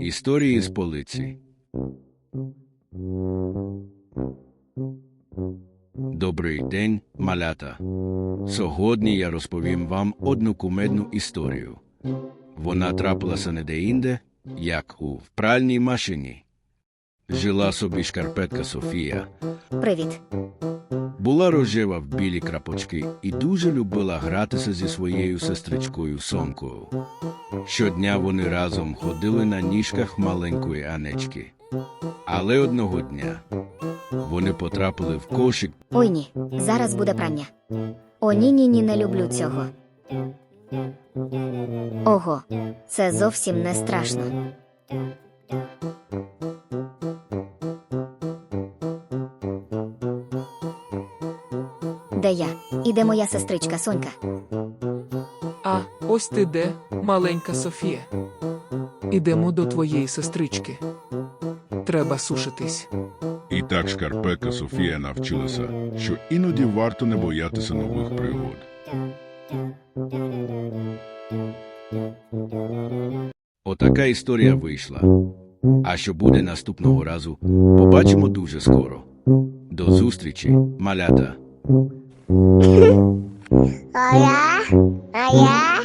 Історії з полиці. Добрий день, малята. Сьогодні я розповім вам одну кумедну історію. Вона трапилася не де-інде, як у пральній машині. Жила собі шкарпетка Софія, Привіт. Була рожева в білі крапочки і дуже любила гратися зі своєю сестричкою Сомкою. Щодня вони разом ходили на ніжках маленької Анечки. Але одного дня вони потрапили в кошик Ой ні, зараз буде прання. О, ні, ні, ні, не люблю цього. Ого, це зовсім не страшно. Де я? І де моя сестричка Сонька? А, ось ти де, маленька Софія. Ідемо до твоєї сестрички. Треба сушитись. І так шкарпетка Софія навчилася, що іноді варто не боятися нових пригод. Отака історія вийшла. А що буде наступного разу, побачимо дуже скоро. До зустрічі, малята. А я, а я, а я.